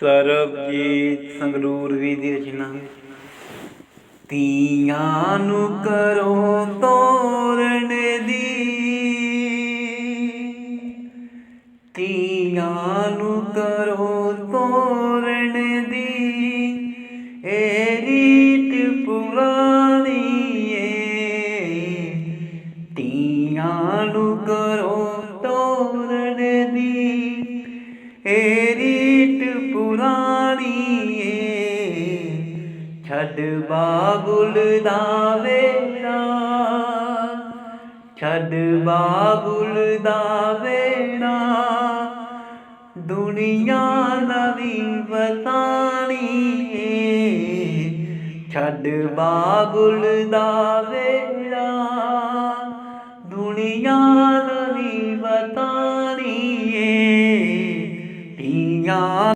ਸਰਬਜੀਤ ਸੰਗਰੂਰਵੀ ਦੀ ਰਚਨਾ ਤੀਆਂ ਨੂੰ ਕਰੋ ਤੋਰਨ ਦੀ। ਤੀਆਂ ਨੂੰ ਕਰੋ ਤੋਰਨ ਦੀ। ਇਹ ਰੀਤ ਪੁਰਾਣੀ ਏ। ਤੀਆਂ ਨੂੰ ਕਰੋ ਤੋਰਨ ਦੀ। ਇਹ ਰੀਤ ਛੱਡ ਬਾਬੁਲ ਦਾ ਵੇੜਾ ਛੱਡ ਬਾਬੁਲ ਦਾ ਵੇੜਾ ਦੁਨੀਆ ਨਵੀਂ ਵਸਾਣੀ ਏ ਛੱਡ ਬਾਬੁਲ ਦਾ ਵੇੜਾ ਦੁਨੀਆ ਨਵੀਂ ਵਸਾਣੀ ਏ ਧੀਆਂ